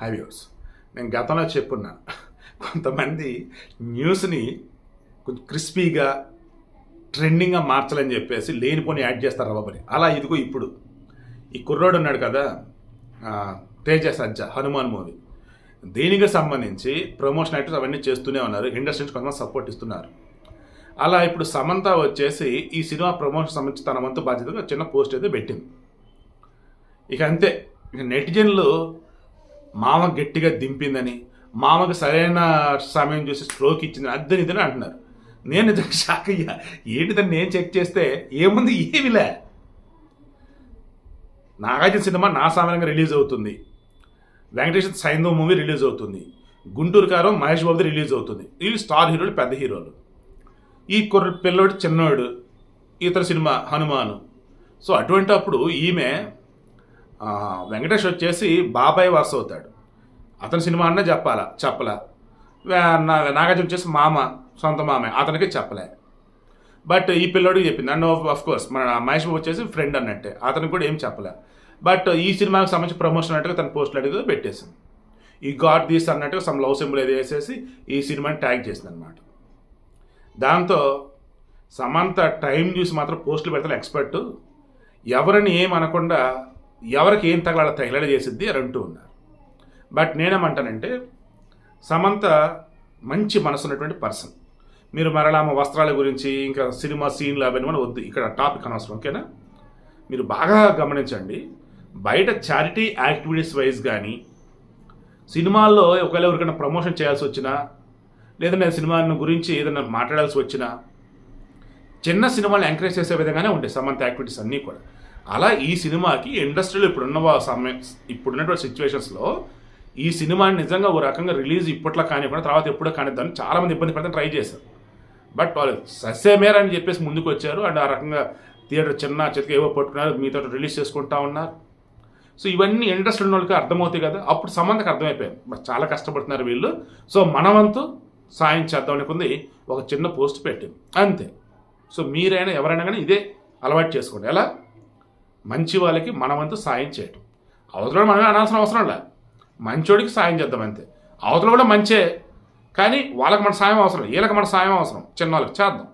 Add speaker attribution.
Speaker 1: హైవ్యూర్స్ నేను గతంలో చెప్పున్నాను కొంతమంది న్యూస్ని కొంచెం క్రిస్పీగా ట్రెండింగ్గా మార్చాలని చెప్పేసి లేనిపోని యాడ్ చేస్తారు బాబని అలా ఇదిగో ఇప్పుడు. ఈ కుర్రోడు ఉన్నాడు కదా తేజ సజ్జ హనుమాన్ మూవీ. దీనికి సంబంధించి ప్రమోషన్ యాక్టర్స్ అవన్నీ చేస్తూనే ఉన్నారు ఇండస్ట్రీస్ కొంతమంది సపోర్ట్ ఇస్తున్నారు. అలా ఇప్పుడు సమంత వచ్చేసి ఈ సినిమా ప్రమోషన్ సంబంధించి తన వంతు బాధ్యతగా చిన్న పోస్ట్ అయితే పెట్టింది. ఇక అంతే ఇక నెటిజన్లు మామ గట్టిగా దింపిందని మామకు సరైన సమయం చూసి స్ట్రోక్ ఇచ్చిందని అద్దని ఇదని అంటున్నారు. నేను నిజంగా షాక్ అయ్యా. ఏంటిదని నేను చెక్ చేస్తే ఏముంది? ఏమిలే నాగార్జున సినిమా నా సామాన్యంగా రిలీజ్ అవుతుంది. వెంకటేశ్వర సైంధవ్ మూవీ రిలీజ్ అవుతుంది. గుంటూరు కారం మహేష్ బాబుది రిలీజ్ అవుతుంది. ఇవి స్టార్ హీరోలు పెద్ద హీరోలు. ఈ కుర్ర పిల్లోడు చిన్నోడు ఇతర సినిమా హనుమాను. సో అటువంటి అప్పుడు ఈమె వెంకటేష్ వచ్చేసి బాబాయ్ వరుస అవుతాడు. అతని సినిమా అన్నా చెప్పాలా? చెప్పలా. నా- నాగార్జున వచ్చేసి మామ సొంత మామ. అతనికి చెప్పలే. బట్ ఈ పిల్లోడికి చెప్పింది. అండ్ ఆఫ్ కోర్స్ మన మహేష్ బాబు వచ్చేసి ఫ్రెండ్ అన్నట్టే. అతనికి కూడా ఏం చెప్పలే. బట్ ఈ సినిమాకి సంబంధించి ప్రమోషన్ అన్నట్టుగా తన పోస్టులు అడిగితే పెట్టేసింది. ఈ గాడ్ దీస్ అన్నట్టుగా సమ్ లవ్ సింబల్ ఏదో వేసేసి ఈ సినిమాని ట్యాగ్ చేసింది అనమాట దాంతో సమంత టైం చూసి మాత్రం పోస్టులు పెడతాను ఎక్స్పర్ట్ ఎవరిని ఏం అనకుండా ఎవరికి ఏం తగలాడ తగిలాడ చేసిద్ది అని అంటూ ఉన్నారు. బట్ నేనేమంటానంటే సమంత మంచి మనసు ఉన్నటువంటి పర్సన్. మీరు మరలా మా వస్త్రాల గురించి ఇంకా సినిమా సీన్లు అవన్నీ కూడా వద్దు. ఇక్కడ టాపిక్ అనవసరం ఓకేనా? మీరు బాగా గమనించండి బయట చారిటీ యాక్టివిటీస్ వైజ్ కానీ సినిమాల్లో ఒకవేళ ఎవరికైనా ప్రమోషన్ చేయాల్సి వచ్చినా లేదంటే సినిమా గురించి ఏదైనా మాట్లాడాల్సి వచ్చినా చిన్న సినిమాలు ఎంకరేజ్ చేసే విధంగానే ఉంటాయి. సమంత యాక్టివిటీస్ అన్నీ కూడా. అలా ఈ సినిమాకి ఇండస్ట్రీలో ఇప్పుడున్న సమయం ఇప్పుడున్నటువంటి సిచ్యువేషన్స్లో ఈ సినిమాని నిజంగా ఓ రకంగా రిలీజ్ ఇప్పట్లో కానివ్వకుండా తర్వాత ఎప్పుడో కానిద్దామని చాలామంది ఇబ్బంది పడితే ట్రై చేశారు. బట్ వాళ్ళు సస్యమేర్ అని చెప్పేసి ముందుకు వచ్చారు అండ్ ఆ రకంగా థియేటర్ చిన్న చేతికి ఏవో పట్టుకున్నారు. మీతో రిలీజ్ చేసుకుంటా ఉన్నారు. సో ఇవన్నీ ఇంట్రెస్ట్ ఉన్న వాళ్ళకి అర్థమవుతాయి కదా. అప్పుడు సంబంధకు అర్థమైపోయాయి మరి చాలా కష్టపడుతున్నారు వీళ్ళు. సో మనవంతు సాయం చేద్దాం అనుకుంది ఒక చిన్న పోస్ట్ పెట్టింది అంతే. సో మీరైనా ఎవరైనా కానీ ఇదే అలవాటు చేసుకోండి. ఎలా? మంచి వాళ్ళకి మనవంతు సాయం చేయటం. అవతల మనమే అనాల్సిన అవసరం లే. మంచోడికి సాయం చేద్దాం అంతే. అవతల కూడా మంచే కానీ వాళ్ళకి మన సాయం అవసరం వీళ్ళకి మన సాయం అవసరం. చిన్న వాళ్ళకి చేద్దాం.